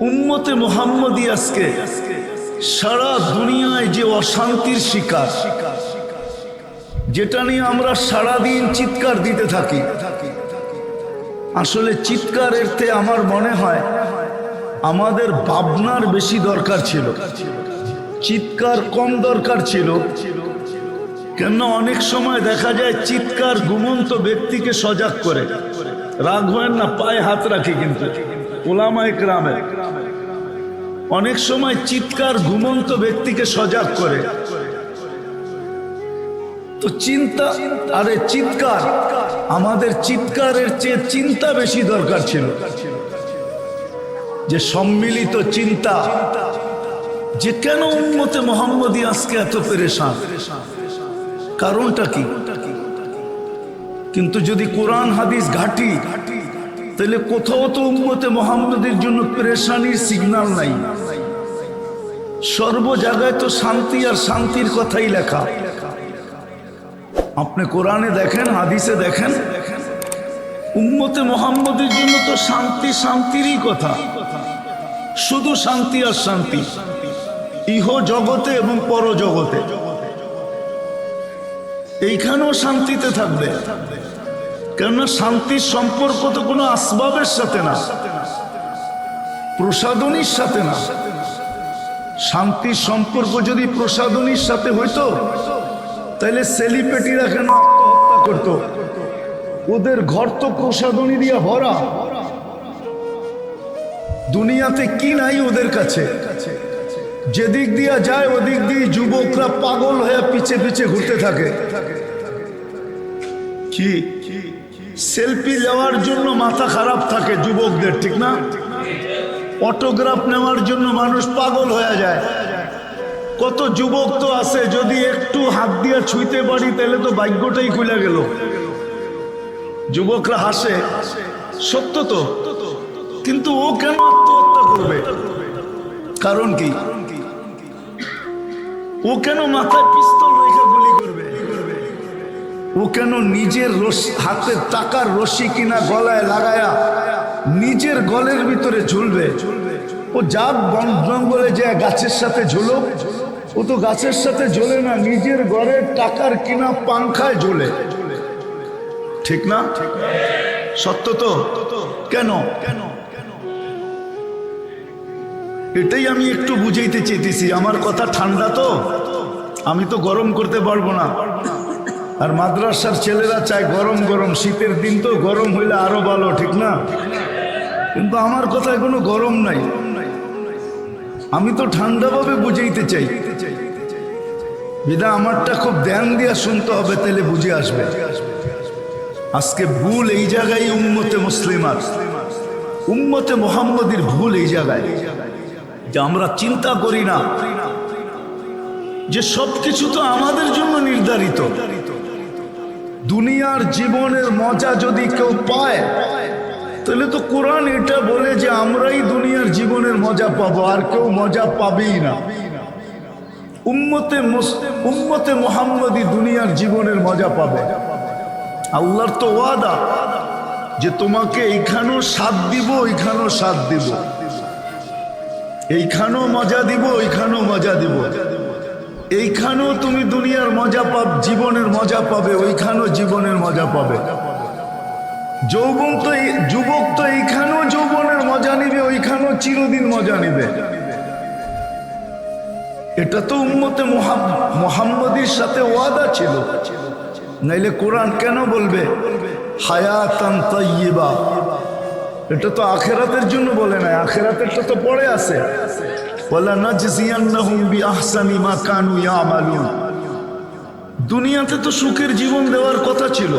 উম্মতে মোহাম্মদী আজকে সারা দুনিয়ায় যে অশান্তির শিকার, যেটা নিয়ে আমরা সারাদিন চিৎকার দিতে থাকি। আসলে চিৎকার তে আমার মনে হয় আমাদের ভাবনার বেশি দরকার ছিল। চিৎকার কম দরকার ছিল। কেন অনেক সময় দেখা যায় চিৎকার ঘুমন্ত ব্যক্তিকে সজাগ করে। রাগ হয় না, পায়ে হাত রাখে কিন্তু। ওলামায় গ্রামে অনেক সময় চিৎকার ঘুমন্ত ব্যক্তিকে সজাগ করে। তো চিন্তা, আরে চিৎকার, আমাদের চিৎকারের চেয়ে চিন্তা বেশি দরকার ছিল। যে সম্মিলিত চিন্তা, যে কেন উন্মতে মোহাম্মদী আজকে এত পেরেশান? কারণটা কি? কিন্তু যদি কোরআন হাদিস ঘাটি ঘাটি তাহলে কোথাও তো উম্মতে মোহাম্মদের জন্য পেরেশানির সিগন্যাল নাই। সর্ব জায়গায় তো শান্তি আর শান্তির কথাই লেখা। আপনি কোরআনে দেখেন, হাদিসে দেখেন, উম্মতে মোহাম্মদের জন্য তো শান্তি শান্তিরই কথা। শুধু শান্তি আর শান্তি, ইহ জগতে এবং পর জগতে। এইখানেও শান্তিতে থাকবে। কেননা শান্তির সম্পর্ক তো কোনো আসবাবের সাথে না, প্রসাদনীর সাথে না। শান্তির সম্পর্ক যদি প্রসাদনীর সাথে হইতো তাহলে সেলিব্রিটিরা কেন আত্মহত্যা করত? ওদের ঘর তো প্রসাদনী দিয়া ভরা। দুনিয়াতে কি নাই ওদের কাছে? যেদিক দিয়া যায়, ওদিক দিয়ে যুবকরা পাগল হয়ে পিছে পিছে ঘুরতে থাকে। কি? সেলফি নেওয়ার জন্য মাথা খারাপ থাকে যুবকদের, ঠিক না? অটোগ্রাফ নেওয়ার জন্য মানুষ পাগল হয়ে যায়। কত যুবক তো আছে, যদি একটু হাত দিয়ে ছুঁইতে পারি, তাহলে তো ভাগ্যটাই খুলে গেল। যুবকরা হাসে, সত্য তো, কিন্তু ও কেন আত্মহত্যা করবে? কারণ কি? ও কেন মাথায় পিস্তল ও কেন নিজের হাতে টাকার রশি কিনা গলায় লাগায়া নিজের গলের ভিতরে ঝুলবে? ও যা বন জঙ্গলে যায় গাছের সাথে ঝুলো, ও তো গাছের সাথে ঝোলে না, নিজের ঘরের টাকার কিনা পাংখায় ঝোলে। ঠিক না? সত্য তো? কেন? কেন এটাই আমি একটু বুঝাইতে চেয়েছি আমার কথা ঠান্ডা তো? আমি তো গরম করতে পারব না। আর মাদ্রাসার ছেলেরা চায় গরম গরম। শীতের দিন তো গরম হইলে আরও ভালো, ঠিক না? কিন্তু আমার কথায় কোনো গরম নাই। আমি তো ঠান্ডাভাবে বুঝাইতে চাই। বিদা, আমারটা খুব ধ্যান দিয়া শুনতে হবে তাহলে বুঝে আসবে। আজকে ভুল এই জায়গায় উম্মতে মুসলিমার। উম্মতে মোহাম্মদীর ভুল এই জায়গায়। যে আমরা চিন্তা করি না। যে সবকিছু তো আমাদের জন্য নির্ধারিত। দুনিয়ার জীবনের মজা যদি কেউ পায়, তাহলে তো কোরআন এটা বলে যে আমরাই দুনিয়ার জীবনের মজা পাবো, আর কেউ মজা পাবেই না। উম্মতে উম্মতে মোহাম্মদী দুনিয়ার জীবনের মজা পাবে। আল্লাহর তো ওয়াদা যে তোমাকে এইখানেও সাথ দিব, ওইখানেও সাথ দিব। এইখানেও মজা দিব, ওইখানেও মজা দিব। এইখানেও তুমি দুনিয়ার মজা পাব, জীবনের মজা পাবে, ওইখানেও জীবনের মজা পাবে। যৌবন তো যুবক তো এইখানেও যৌবনের মজা নিবে, ওইখানেও চিরদিন মজা নিবে। এটা তো উম্মতে মোহাম্মদীর সাথে ওয়াদা ছিল। নাইলে কোরআন কেন বলবে? হায়াতান এটা তো আখেরাতের জন্য বলে নাই, আখেরাতেরটা তো পড়ে আছে। দুনিয়াতে তো সুখের জীবন দেওয়ার কথা ছিল।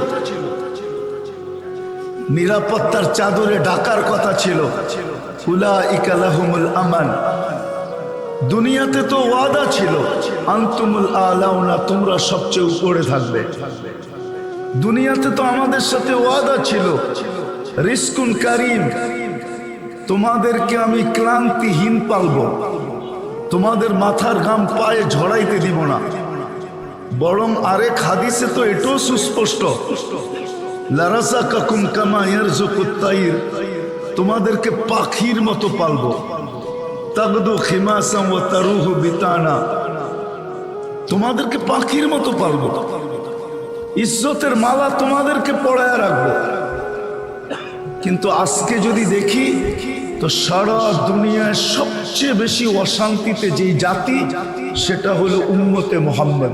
নিরাপত্তার চাদরে ডাকার কথা ছিল। আমান। দুনিয়াতে তো ওয়াদা ছিল, আন্তুমুল আলাউনা, তোমরা সবচেয়ে উপরে থাকবে। দুনিয়াতে তো আমাদের সাথে ওয়াদা ছিল, রিস্কুন কারিম, তোমাদেরকে আমি ক্লান্তিহীন পালব। তোমাদের মাথার গাম পায়ে ঝড়াইতে দিব না। বরং আরেক হাদিসে তো এটাও সুস্পষ্ট। লারাসা কাকুম কামা ইয়ারজুকুত তাইর, তোমাদেরকে পাখির মতো পালবো। তাগদু খিমাসাম ও তারুহ বিতানা, তোমাদেরকে পাখির মতো পালবো। ইজ্জতের মালা তোমাদেরকে পড়ায় রাখব। কিন্তু আজকে যদি দেখি তো সারা দুনিয়ায় সবচেয়ে বেশি অশান্তিতে যেই জাতি, সেটা হলো উম্মতে মোহাম্মদ।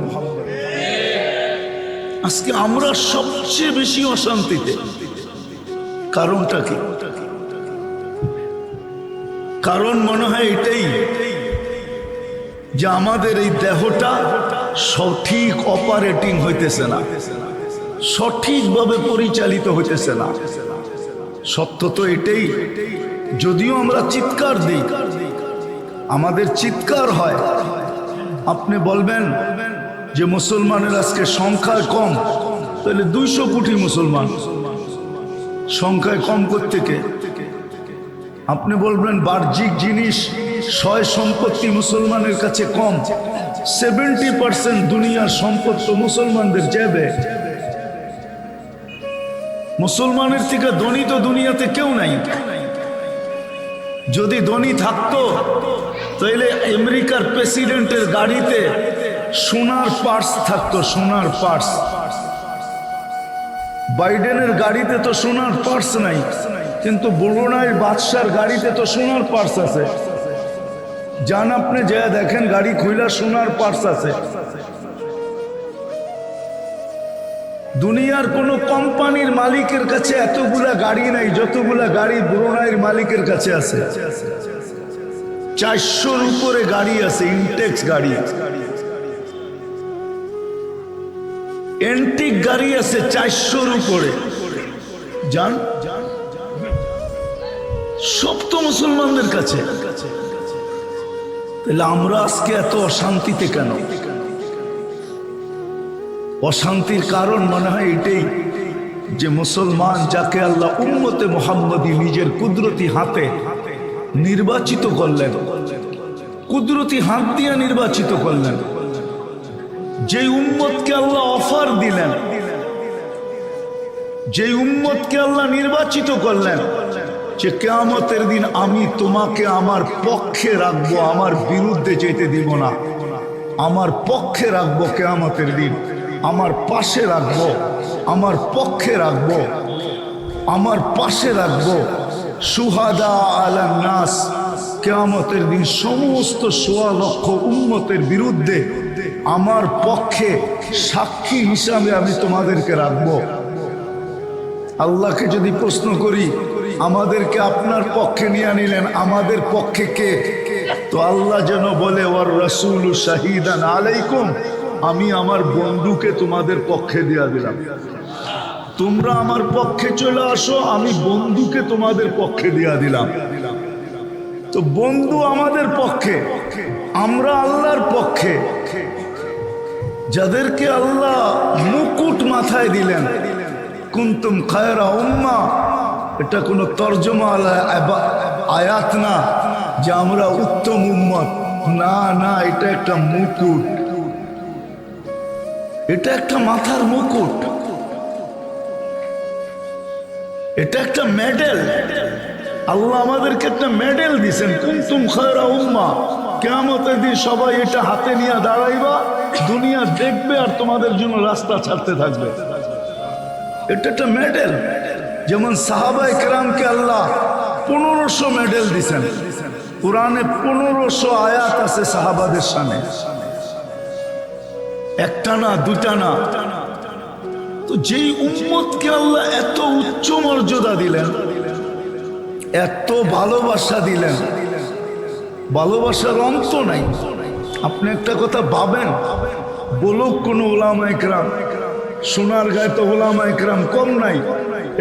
আজকে আমরা সবচেয়ে বেশি অশান্তিতে। কারণটা কি? কারণ মনে হয় এটাই, যে আমাদের এই দেহটা সঠিক অপারেটিং হইতেছে না, সঠিকভাবে পরিচালিত হইতেছে না। সত্য তো এটাই। যদিও আমরা চিৎকার দিই, আমাদের চিৎকার হয়। আপনি বলবেন যে মুসলমানের আজকে সংখ্যায় কম, তাহলে দুইশো কোটি মুসলমান। সংখ্যায় কম থেকে আপনি বলবেন বাহ্যিক জিনিস ছয় সম্পত্তি মুসলমানের কাছে কম। সেভেন্টি পার্সেন্ট দুনিয়ার সম্পদ মুসলমানদের যাবে মুসলমানের থেকে ধনী তো দুনিয়াতে কেউ নাই। যদি ধনী থাকতো তাহলে আমেরিকার প্রেসিডেন্টের গাড়িতে সোনার পার্স থাকতো, সোনার পার্স। বাইডেনের গাড়িতে তো সোনার পার্স নাই, কিন্তু বরুণায় বাদশার গাড়িতে তো সোনার পার্স আছে। যান আপনি, যা দেখেন, গাড়ি খুইলা সোনার পার্স আছে। দুনিয়ার কোনো কোম্পানির মালিকের কাছে এতগুলা গাড়ি নাই, যতগুলা গাড়ি ব্রুনাইয়ের মালিকের কাছে আছে। চারশোর উপরে গাড়ি আছে, ইনটেক্স গাড়ি। এন্টিক গাড়ি আছে চারশোর উপরে। যান সব তো মুসলমানদের কাছে। তাহলে আমরা আজকে এত অশান্তিতে কেন? অশান্তির কারণ মনে হয় এটাই যে মুসলমান যাকে আল্লাহ উম্মতে মোহাম্মদী নিজের কুদরতি হাতে নির্বাচিত করলেন, কুদরতি হাত দিয়ে নির্বাচিত করলেন, যে উম্মতকে আল্লাহ অফার দিলেন, যে উম্মতকে আল্লাহ নির্বাচিত করলেন, যে কেয়ামতের দিন আমি তোমাকে আমার পক্ষে রাখব, আমার বিরুদ্ধে যেতে দিব না, আমার পক্ষে রাখব কেয়ামতের দিন। আমার পাশে রাখব, আমার পক্ষে রাখব, আমার পাশে রাখব। সুহাদা আলা নাস, কেয়ামতের দিন সমস্ত সোয়া লক্ষ উন্মতের বিরুদ্ধে আমার পক্ষে সাক্ষী হিসাবে আমি তোমাদেরকে রাখব। আল্লাহকে যদি প্রশ্ন করি, আমাদেরকে আপনার পক্ষে নিয়ে নিলেন, আমাদের পক্ষে কে? তো আল্লাহ যেন বলে ওর রসুল শাহিদান আলাইকুম। আমি আমার বন্ধুকে তোমাদের পক্ষে দেওয়া দিলাম। তোমরা আমার পক্ষে চলে আসো, আমি বন্ধুকে তোমাদের পক্ষে দেওয়া দিলাম। তো বন্ধু আমাদের পক্ষে, আমরা আল্লাহর পক্ষে। যাদেরকে আল্লাহ মুকুট মাথায় দিলেন, কুন্তুম খায়রা উম্মা, এটা কোনো তর্জমা আয়াত না যে আমরা উত্তম উম্মত। না না, এটা একটা মুকুট। এটা একটা মাথার মুকুট। এটা একটা মেডেল আল্লাহ আমাদেরকে একটা মেডেল দিছেন কুমতুম খায়রা উম্মা। কেমতের দিন সবাই এটা হাতে নিয়ে দাঁড়াইবা, দুনিয়া দেখবে আর তোমাদের জন্য রাস্তা ছাড়তে থাকবে। এটা একটা মেডেল যেমন সাহাবাই কেরামকে আল্লাহ পনেরোশো মেডেল দিছেন কোরআনে পনেরোশো আয়াত আছে সাহাবাদের সামনে। একটা না, দুটা না। তো যেই উম্মতকে আল্লাহ এত উচ্চ মর্যাদা দিলেন, এত ভালোবাসা দিলেন, ভালোবাসার অন্ত নাই। আপনি একটা কথা ভাবেন, বলুক কোনো ওলামা একরাম সোনার গায়ে তো ওলামা একরাম কম নাই,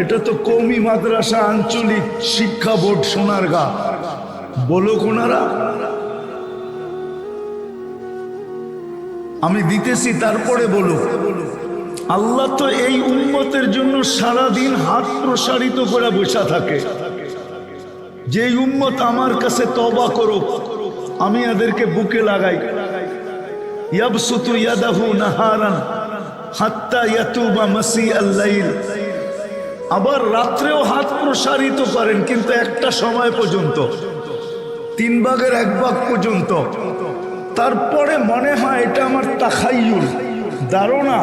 এটা তো কৌমি মাদ্রাসা আঞ্চলিক শিক্ষা বোর্ড সোনার গা বলুক ওনারা আমি দিতেছি, তারপরে বলুক। আল্লাহ তো এই উন্মতের জন্য সারা দিন হাত প্রসারিত করে বসা থাকে। যে উম্মত আমার কাছে তবা করুক, আমি এদেরকে বুকে লাগাই। ইয়াবসুতু ইয়াদাহু নাহারান হাত্তা ইয়াতুবা মাসি আল্লাইল আবার রাত্রেও হাত প্রসারিত করেন, কিন্তু একটা সময় পর্যন্ত, তিন ভাগের এক ভাগ পর্যন্ত। তারপরে মনে হয় এটা আমার তাখাইয়ুল। ধারণা,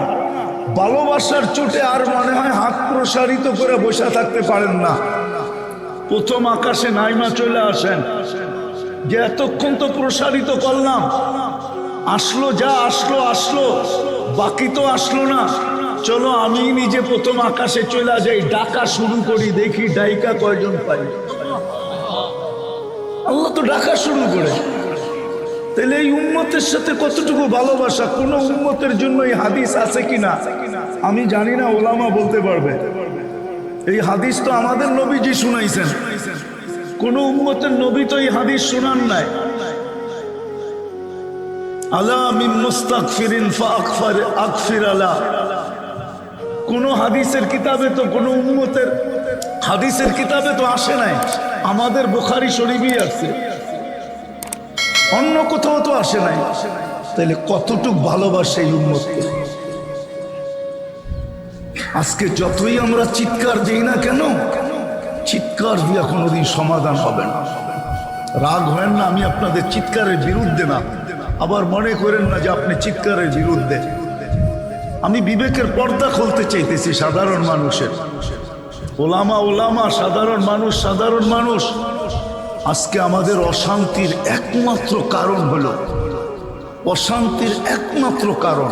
ভালোবাসার চোটে আর মনে হয় হাত প্রসারিত করে বসে থাকতে পারেন না। প্রথম আকাশে নাইমা চলে আসেন। যে এতক্ষণ তো প্রসারিত করলাম। আসলো যা আসলো আসলো। বাকি তো আসলো না। চলো আমি নিজে প্রথম আকাশে চলে যাই। ডাকা শুরু করি, দেখি ডাইকা কয়জন পাই। আল্লাহ তো ডাকা শুরু করে। তাহলে এই উম্মতের সাথে কতটুকু ভালোবাসা? কোন উম্মতের জন্য এই হাদিস আছে কিনা? আমি জানি না, ওলামা বলতে পারবে। এই হাদিস তো আমাদের নবীজি শুনাইছেন। কোন উম্মতের নবী তো এই হাদিস শুনান নাই। কোন হাদিসের কিতাবে তো, কোন উম্মতের হাদিসের কিতাবে তো আসে নাই। আমাদের বুখারি শরীফই আছে। অন্য কোথাও তো আসে নাই। তাহলে কতটুক ভালোবাসে এই উম্মতকে? আজকে যতই আমরা চিৎকার দিই না কেন, চিৎকার দিয়ে কোনোদিন সমাধান হবে না। রাগ হয় না, আমি আপনাদের চিৎকারের বিরুদ্ধে না। আবার মনে করেন না যে আপনি চিৎকারের বিরুদ্ধে। আমি বিবেকের পর্দা খুলতে চাইতেছি সাধারণ মানুষের। ওলামা ওলামা, সাধারণ মানুষ সাধারণ মানুষ। আজকে আমাদের অশান্তির একমাত্র কারণ হলো, অশান্তির একমাত্র কারণ,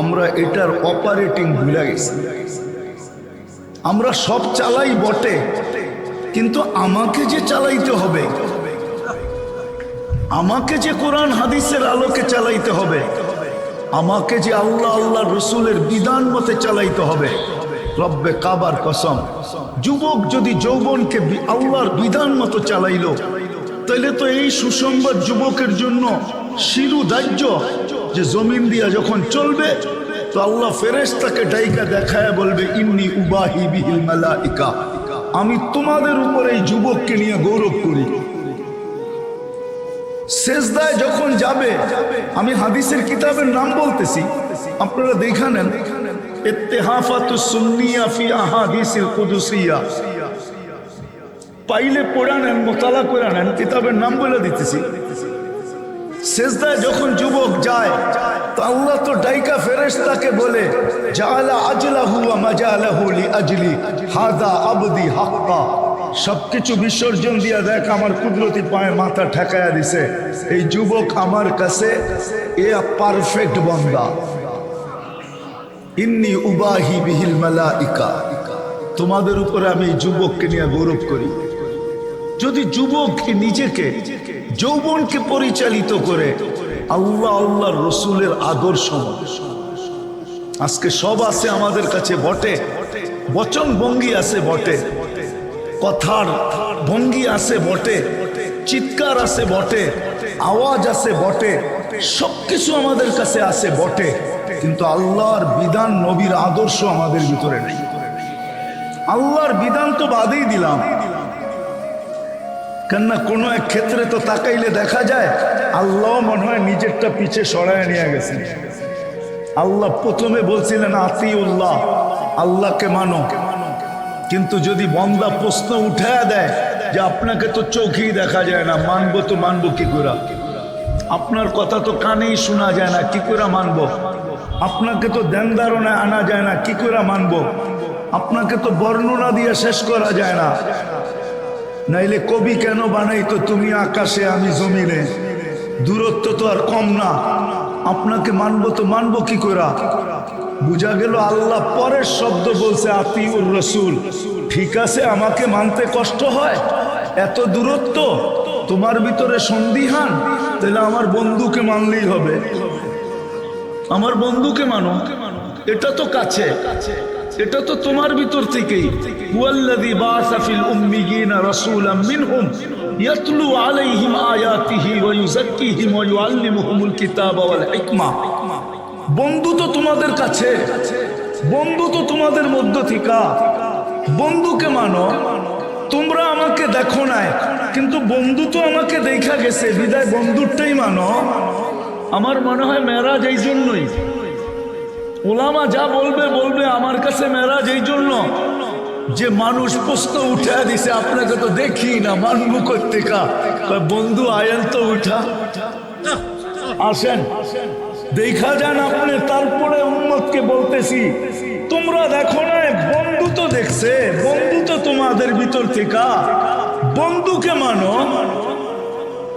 আমরা এটার অপারেটিং ভুলে গেছি আমরা সব চালাই বটে, কিন্তু আমাকে যে চালাইতে হবে, আমাকে যে কোরআন হাদিসের আলোকে চালাইতে হবে, আমাকে যে আল্লাহ আল্লাহ রসুলের বিধান মতে চালাইতে হবে রব্বে কাবার কসম। যুবক যদি যৌবনকে আল্লাহর বিধান মতো চালাইল তাহলে তো এই সুসংবাদ যুবকের জন্য শিরু দাহ্য। যে জমিন দিয়া যখন চলবে, তো আল্লাহ ফেরেশতাকে ডাইকা দেখায় বলবে, ইন্নি উবাহি বিহিল মালাইকা। আমি তোমাদের উপর এই যুবককে নিয়ে গৌরব করি। শেষদায় যখন যাবে, আমি হাদিসের কিতাবের নাম বলতেছি, আপনারা দেখা নেন সুন্নিয়া পাইলে পড়া নেন, মোতালা করে নেন, কিতাবের নাম বলে দিতেছি। শেষদায় যখন যুবক যায়, তো তো ডাইকা ফেরেশতাকে বলে, জাআলা আজলাহু ওয়া মাজালাহু লি আজলি, হাদা আবদি হাক্কা। সবকিছু বিসর্জন দিয়া দেখ, আমার কুদরতি পায়ে মাথা ঠেকায়া দিছে। এই যুবক আমার কাছে এ পারফেক্ট বন্দা। ইন্নি উবাহি বিহিল মালাইকা। তোমাদের উপরে আমি যুবককে নিয়ে গৌরব করি। যদি যুবক নিজেকে, যৌবনকে পরিচালিত করে, আল্লাহ আল্লাহ রসুলের আদর্শ। আজকে সব আছে আমাদের কাছে বটে, বচন ভঙ্গি আছে বটে, কথার ভঙ্গি আছে বটে, চিৎকার আছে বটে, আওয়াজ আছে বটে, সবকিছু আমাদের কাছে আছে বটে। কিন্তু আল্লাহর বিধান নবীর আদর্শ আমাদের ভিতরে নেই। আল্লাহর বিধান তো বাদেই দিলাম। কেননা কোনো এক ক্ষেত্রে তো তাকাইলে দেখা যায় আল্লাহ মনে হয় নিজেরটা পিছে সরায় নিয়ে গেছেন। আল্লাহ প্রথমে বলছিলেন, আতিউল্লাহ, আল্লাহকে মানো। কিন্তু যদি বন্দা প্রশ্ন উঠায় দেয় যে আপনাকে তো চোখেই দেখা যায় না, মানবো তো মানবো কি করে? আপনার কথা তো কানেই শোনা যায় না, কি করে মানবো? আপনাকে তো ধ্যান ধারণায় আনা যায় না, কি করে মানব? আপনাকে তো বর্ণনা দিয়ে শেষ করা যায় না। নাইলে কবি কেন বানাই বানাইতো তুমি আকাশে, আমি জমিনে? দূরত্ব তো আর কম না। আপনাকে মানবো তো মানবো কি করা? বুঝা গেল আল্লাহ পরের শব্দ বলছে, আতিউর রসুল। ঠিক আছে, আমাকে মানতে কষ্ট হয়? এত দূরত্ব? তোমার ভিতরে সন্দিহান? তাহলে আমার বন্ধুকে মানলেই হবে। আমার বন্ধুকে মানো। এটা তো কাছে। এটা তো তোমার ভিতর থেকেই। হুয়াল্লাযী বাআসা ফিল উম্মিয়িনা রাসূলাম মিনহুম ইয়াতলু আলাইহিম আয়াতিহি ওয়া ইউযাক্কিহিম ওয়া ইউআল্লিমুহুমুল কিতাবা ওয়াল হিকমা। বন্ধু তো তোমাদের কাছে। বন্ধু তো তোমাদের মধ্য থেকে। বন্ধুকে মানো। তোমরা আমাকে দেখো নাই। কিন্তু বন্ধু তো আমাকে দেখা গেছে। বিদায় বন্ধুরটাই মানো। আমার মনে হয় মেরাজ এই জন্যই। ওলামা যা বলবে বলবে আমার কাছে মেরাজ এই জন্য। যে মানুষ প্রশ্ন উঠা দিছে, আপনাকে তো দেখি না, মানবু করতে বন্ধু আয়েন তো উঠা। আসেন, দেখা যান আপনি, তারপরে উম্মতকে বলতেছি, তোমরা দেখো না বন্ধু তো দেখছে, বন্ধু তো তোমাদের ভিতর থেকে। বন্ধুকে মানো।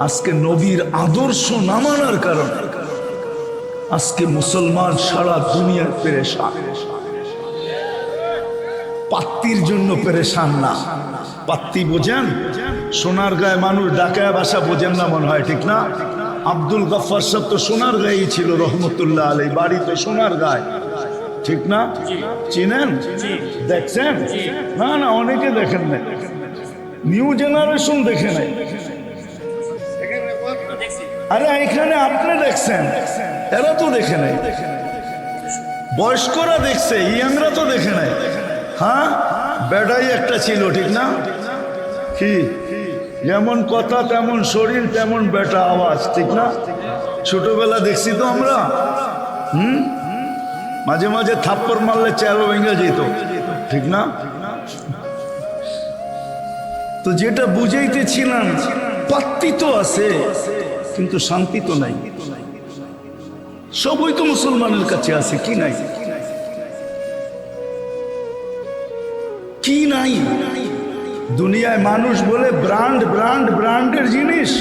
আজকে নবীর আদর্শ না মানার কারণে, আজকে মুসলমান সারা দুনিয়ার পেরেশান। পাত্তির জন্য পেরেশান না। পাত্তি বোঝেন? সোনার গায়ে মানুষ ডাকায় বাসা বোঝেন না মনে হয়, ঠিক না? আব্দুল গফার সাহেব তো সোনার গায়েই ছিল, রহমতুল্লাহ আলী বাড়ি তো সোনার গায়ে। ঠিক না? চিনেন? দেখছেন? না না, অনেকে দেখেন না নিউ জেনারেশন দেখে নাই। আরে এখানে আপনি দেখছেন? এরা তো দেখে নাই। বয়স্করা দেখছে, ইয়াংরা তো দেখে নাই। হ্যাঁ? বেটাই একটা ছিল, ঠিক না? কি? যেমন কথা, তেমন শরীর, তেমন বেটা আওয়াজ, ঠিক না? ছোটবেলা দেখছি তো আমরা। হুম? মাঝে মাঝে থাপ্পড় মারলে চেয়ারও ভেঙে যেত, ঠিক না? তো যেটা বুঝাইতেছিলাম, পাত্তি তো আছে। কিন্তু শান্তি তো নাই। সবই তো মুসলমানের কাছে আছে, কি নাই? কি নাই? দুনিয়ায় মানুষ বলে ব্র্যান্ড ব্র্যান্ড, ব্র্যান্ডের জিনিস।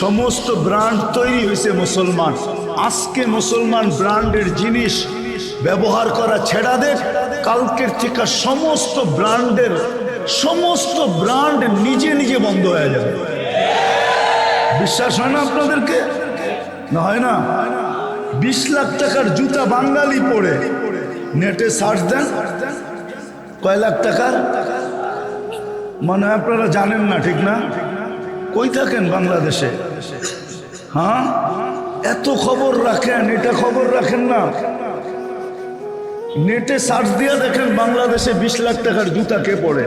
সমস্ত ব্র্যান্ড তৈরি হয়েছে মুসলমান। আজকে মুসলমান ব্র্যান্ডের জিনিস ব্যবহার করা ছেড়া দেখ কালকের থেকে সমস্ত ব্র্যান্ডের, সমস্ত ব্র্যান্ড নিজে নিজে বন্ধ হয়ে যাবে। বিশ্বাস হয় না আপনাদেরকে? না, হয় না। বিশ লাখ টাকার জুতা বাঙালি পরে নেটে সার্চ দেন। কয় লাখ টাকার? মানে আপনারা জানেন না, ঠিক না? কই থাকেন বাংলাদেশে? হ্যাঁ? এত খবর রাখেন, এটা খবর রাখেন না। নেটে সার্চ দিয়ে দেখেন বাংলাদেশে বিশ লাখ টাকার জুতা কে পড়ে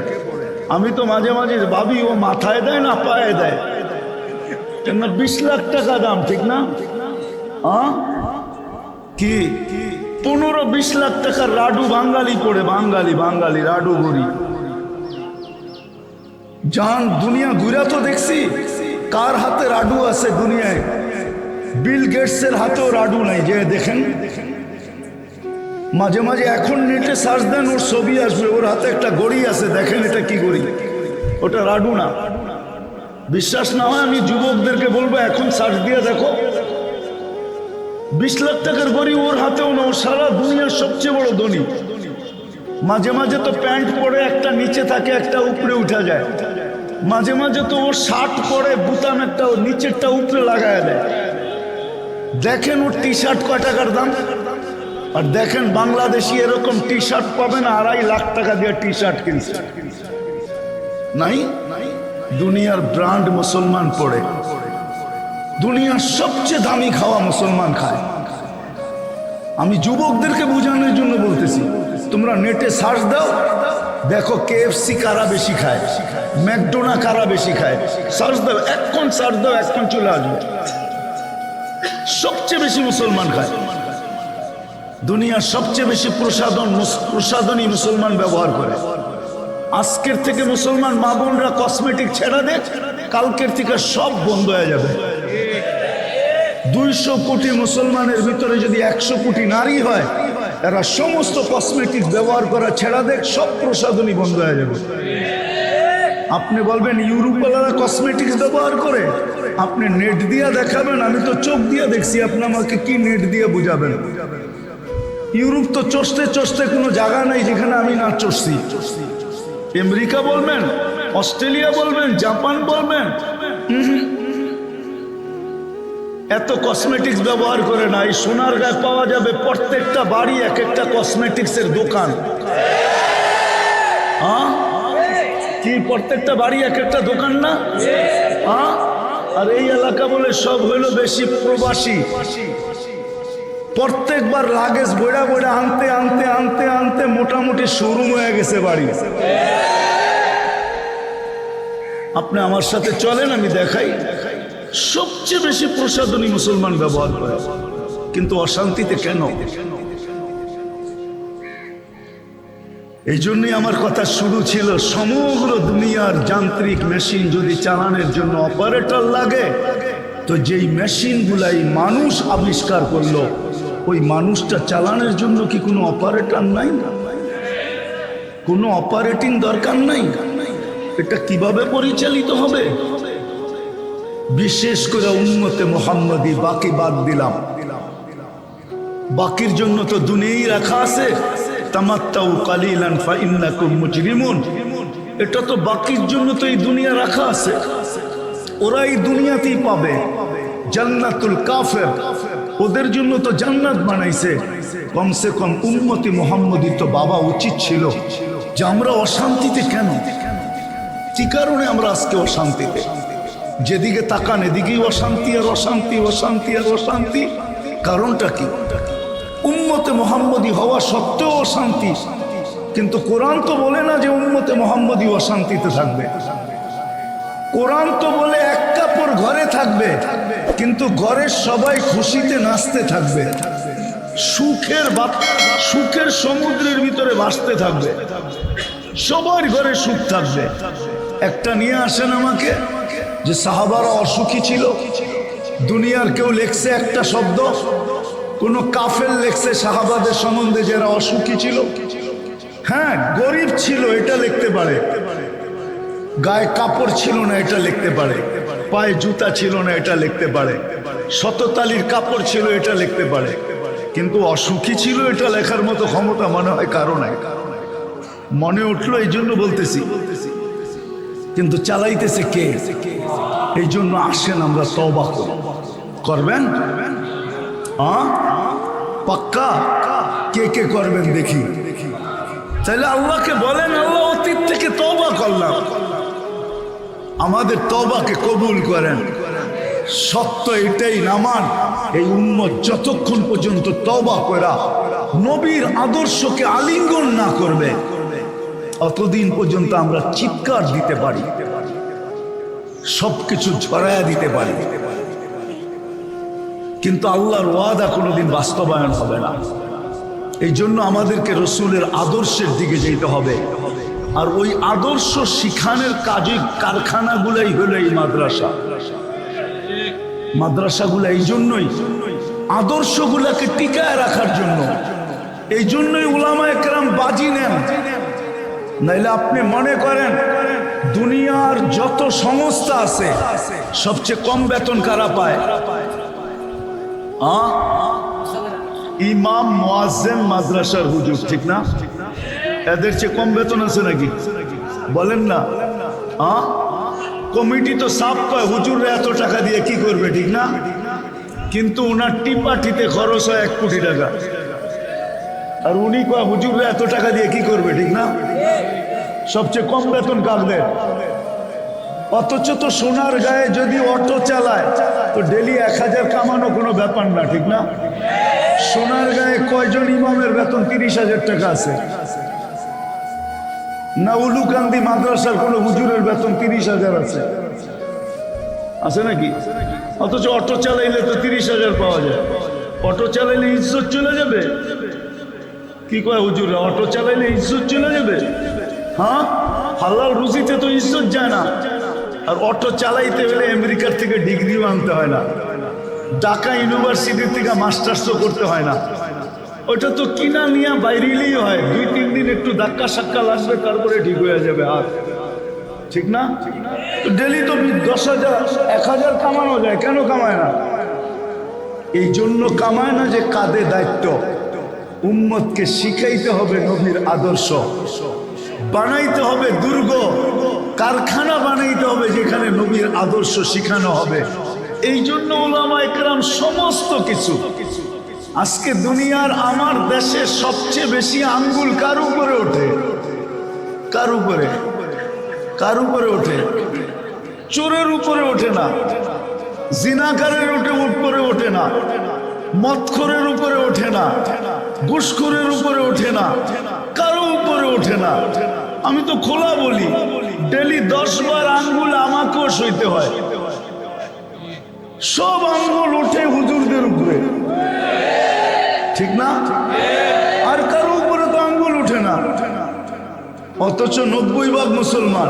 আমি তো মাঝে মাঝে ভাবি, ও মাথায় দেয় না পায়ে দেয়? কেন বিশ লাখ টাকা দাম ঠিক না? কি? পনেরো বিশ লাখ টাকার রাডু বাঙালি পড়ে বাঙালি বাঙালি রাডু গড়ি জান দুনিয়া ঘুরা তো দেখছি কার হাতে রাডু আছে দুনিয়ায়? বিল গেটসের হাতেও রাডু নাই যে দেখেন। মাঝে মাঝে এখন নেটে সার্চ দেন ওর ছবি আসবে ওর হাতে একটা গড়ি আছে দেখেন এটা কি গড়ি? ওটা রাডু না। বিশ্বাস না হয় আমি যুবকদেরকে বলব, এখন সার্চ দিয়ে দেখো। বিশ লাখ টাকার গড়ি ওর হাতেও না, ও সারা দুনিয়ার সবচেয়ে বড় ধনী। মাঝে মাঝে তো প্যান্ট পরে একটা নিচে থাকে, একটা উপরে উঠা যায়। মাঝে মাঝে তো ওর শার্ট পরে বুতাম একটা নিচেরটা উপরে লাগায় দেয়। দেখেন ওর টি শার্ট কয় টাকার দাম? আর দেখেন বাংলাদেশি এরকম টি শার্ট পাবেন আড়াই লাখ টাকা দিয়ে টি শার্ট কিনছে। নাই? দুনিয়ার ব্র্যান্ড মুসলমান পড়ে। দুনিয়ার সবচেয়ে দামি খাওয়া মুসলমান খায়। আমি যুবকদেরকে বোঝানোর জন্য বলতেছি, তোমরা নেটে সার্চ দাও, দেখো কেএফসি কারা বেশি খায়, ম্যাকডোনা কারা বেশি খায়। সার্চ দাও, এক্ষণ সার্চ দাও, এক্ষণ চলে আসবে। সবচেয়ে বেশি মুসলমান খায়। দুনিয়ার সবচেয়ে বেশি প্রসাদন মুস- প্রসাদনী মুসলমান ব্যবহার করে। আজকের থেকে মুসলমান মা বোনরা কসমেটিক ছেড়া দেখ কালকের থেকে সব বন্ধ হয়ে যাবে। দুইশো কোটি মুসলমানের ভিতরে যদি একশো কোটি নারী হয়, এরা সমস্ত কসমেটিক ব্যবহার করা ছেড়া দেখ সব প্রসাদনী বন্ধ হয়ে যাবে। আপনি বলবেন, ইউরোপওয়ালারা কসমেটিক্স ব্যবহার করে? আপনি নেট দিয়া দেখাবেন, আমি তো চোখ দিয়ে দেখছি, আপনি আমাকে কি নেট দিয়ে বুঝাবেন? ইউরোপ তো চষতে চষতে কোনো জায়গা নেই যেখানে আমি না চষছি আমেরিকা বলবেন, অস্ট্রেলিয়া বলবেন, জাপান বলবেন। এত কসমেটিক্স ব্যবহার করে না, এই সোনার গায়ে পাওয়া যাবে প্রত্যেকটা বাড়ি, এক একটা কসমেটিক্সের দোকান। হ্যাঁ? কি, প্রত্যেকটা বাড়ি এক একটা দোকান না? হ্যাঁ? আর এই এলাকা বলে সব হইল বেশি প্রবাসী। প্রত্যেকবার লাগেজ বইড়া বইড়া আনতে আনতে আনতে আনতে মোটামুটি শোরুম হয়ে গেছে বাড়ি। আপনি আমার সাথে চলেন, আমি দেখাই। সবচেয়ে বেশি প্রসাদনী মুসলমান ব্যবহার করে। কিন্তু অশান্তিতে কেন? এই জন্যই আমার কথা শুরু ছিল, সমগ্র দুনিয়ার যান্ত্রিক মেশিন যদি চালানোর জন্য অপারেটর লাগে, তো যেই মেশিনগুলাই মানুষ আবিষ্কার করল ওই মানুষটা চালানোর জন্য কি কোনো অপারেটর নাই? কোনো অপারেটিং দরকার নাই? এটা কীভাবে পরিচালিত হবে? বিশেষ করে উন্মতে মোহাম্মদী বাকি বাদ দিলাম। বাকির জন্য তো দুনিয়াই রাখা আছে। তামাত্তাউ কালিলান ফাইন্নাকুম মুজরিমুন। এটা তো বাকির জন্য তো এই দুনিয়া রাখা আছে। ওরা এই দুনিয়াতেই পাবে। জান্নাতুল কাফের। ওদের জন্য তো জান্নাত বানাইছে। কমসে কম উম্মতি মোহাম্মদী তো বাবা উচিত ছিল যে আমরা অশান্তিতে কেন? কি কারণে আমরা আজকে অশান্তিতে? যেদিকে তাকান এদিকেই অশান্তি আর অশান্তি অশান্তি আর অশান্তি। কারণটা কি? উম্মতে মোহাম্মদী হওয়া সত্ত্বেও অশান্তি। কিন্তু কোরআন তো বলে না যে উম্মতে মোহাম্মদী অশান্তিতে থাকবে। কোরআন তো বলে এক কাপড় ঘরে থাকবে থাকবে। কিন্তু ঘরের সবাই খুশিতে নাচতে থাকবে। সুখের সুখের সমুদ্রের ভিতরে ভাসতে থাকবে। সবার ঘরে সুখ থাকবে। একটা নিয়ে আসেন আমাকে, যে সাহাবারা অসুখী ছিল। দুনিয়ার কেউ লেখছে একটা শব্দ। কোন কাফের লেখছে সাহাবাদের সম্বন্ধে যারা অসুখী ছিল। হ্যাঁ গরিব ছিল, এটা লিখতে পারে। গায়ে কাপড় ছিল না, এটা লিখতে পারে। পায়ে জুতা ছিল না, এটা লিখতে পারে। শততালির কাপড় ছিল, এটা লিখতে পারে। কিন্তু অসুখী ছিল, এটা লেখার মতো ক্ষমতা মনে হয় কারও নাই। মনে উঠল, এই জন্য বলতেছি। কিন্তু চালাইতেছে কে? এই জন্য আসেন আমরা তবা করি করবেন? পাক্কা? কে কে করবেন দেখি। তাহলে আল্লাহকে বলেন, আল্লাহ অতীত থেকে তবা করলাম। আমাদের তবাকে কবুল করেন। সত্য এটাই নামান এই উম্মত যতক্ষণ পর্যন্ত তবা করা নবীর আদর্শকে আলিঙ্গন না করবে, অতদিন পর্যন্ত আমরা চিৎকার দিতে পারি, সবকিছু ছড়ায়া দিতে পারি। কিন্তু আল্লাহর ওয়াদা কোনোদিন বাস্তবায়ন হবে না। এই জন্য আমাদেরকে রসুলের আদর্শের দিকে যেতে হবে। আর ওই আদর্শ শিখানের কাজে কারখানাগুলাই হলো এই মাদ্রাসা। মাদ্রাসাগুলো এই জন্যই, আদর্শগুলাকে টিকায় রাখার জন্য। এই জন্যই উলামা একরাম বাজি নেন। নাইলে আপনি মনে করেন, দুনিয়ার যত সংস্থা আছে, সবচেয়ে কম বেতন কারা পায়? ইমাম মাদ্রাসার হুজুর, ঠিক না? এদের চেয়ে কম বেতন আছে নাকি? বলেন না। আ? কমিটি তো সাফ কয়, হুজুররা এত টাকা দিয়ে কি করবে, ঠিক না? কিন্তু ওনার টিপাটিতে খরচ হয় এক কোটি টাকা। আর উনি কয়, হুজুররা এত টাকা দিয়ে কি করবে, ঠিক না? সবচেয়ে কম বেতন কাকদের অথচ তো সোনার গায়ে যদি অটো চালায়, তো ডেলি এক হাজার কামানো কোনো ব্যাপার না, ঠিক না? সোনার গায়ে কয়জন ইমামের বেতন? তিরিশ হাজার টাকা আছে। না উলু উলুকান্দি মাদ্রাসার কোনো হুজুরের বেতন তিরিশ হাজার আছে। আছে নাকি? অথচ অটো চালাইলে তো তিরিশ হাজার পাওয়া যায়। অটো চালাইলে ইজ্জত চলে যাবে? কি কয় হুজুরা অটো চালাইলে ইজ্জত চলে যাবে? হ্যাঁ? হালাল রুজিতে তো ইজ্জত যায় না। আর অটো চালাইতে হলে আমেরিকার থেকে ডিগ্রিও আনতে হয় না। ঢাকা ইউনিভার্সিটি থেকে মাস্টার্সও করতে হয় না। ওটা তো কিনা নিয়ে বাইরেলেই হয়। দুই, তিন দিন একটু ধাক্কা সাক্কা লাগবে, তারপরে ঠিক হয়ে যাবে আর। ঠিক না? ডেলি তো দশ হাজার, এক হাজার কামানো যায়, কেন কামায় না? এই জন্য কামায় না যে কাঁধে দায়িত্ব। উম্মতকে শিখাইতে হবে নবীর আদর্শ। বানাইতে হবে দুর্গ। কারখানা বানাইতে হবে যেখানে নবীর আদর্শ শিখানো হবে। এই জন্য ওলামা একরাম সমস্ত কিছু আজকে দুনিয়ার আমার দেশে সবচেয়ে বেশি আঙ্গুল কার উপরে ওঠে? কার উপরে? কার উপরে ওঠে? চোরের উপরে ওঠে না। জিনাকারের উঠে উপরে ওঠে না। মৎখরের উপরে ওঠে না। ঘুষখোরের উপরে ওঠে না। কারও উপরে ওঠে না। আমি তো খোলা বলি, ডেলি দশ বার আঙ্গুল আমাকেও সইতে হয়। সব আঙ্গুল ওঠে হুজুরদের উপরে। ঠিক না? আর কারও উপরে তো আঙ্গুল ওঠে না। অথচ নব্বই ভাগ মুসলমান।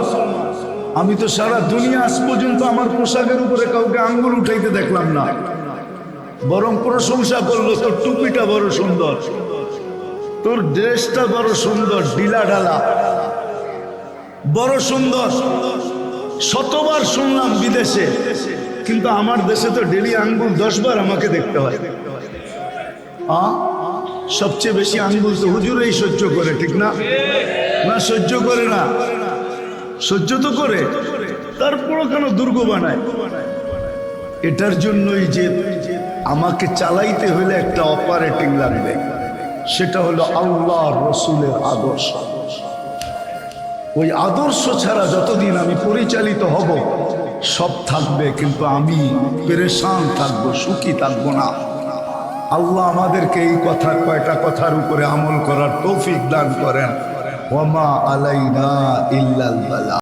আমি তো সারা দুনিয়া আজ পর্যন্ত আমার পোশাকের উপরে কাউকে আঙ্গুল উঠাইতে দেখলাম না। বরং প্রশংসা করল, তোর টুপিটা বড় সুন্দর। তোর ড্রেসটা বড় সুন্দর ডিলা ডালা বড় সুন্দর। শতবার শুনলাম বিদেশে। কিন্তু আমার দেশে তো ডেলি আঙ্গুল দশবার আমাকে দেখতে হয়। সবচেয়ে বেশি আঙ্গুল তো হুজুরেই সহ্য করে, ঠিক না? না, সহ্য করে না। সহ্য তো করে, তারপরও কেন দুর্গ বানায়? এটার জন্যই যে আমাকে চালাইতে হলে একটা অপারেটিং লাগবে, সেটা হলো আল্লাহ রসুলের আদর্শ। ওই আদর্শ ছাড়া যতদিন আমি পরিচালিত হব, সব থাকবে, কিন্তু আমি পেরেশান থাকব, সুখী থাকব না। আল্লাহ আমাদেরকে এই কথা কয়টা কথার উপরে আমল করার তৌফিক দান করেন। ওমা আলাইনা ইল্লাল বালা।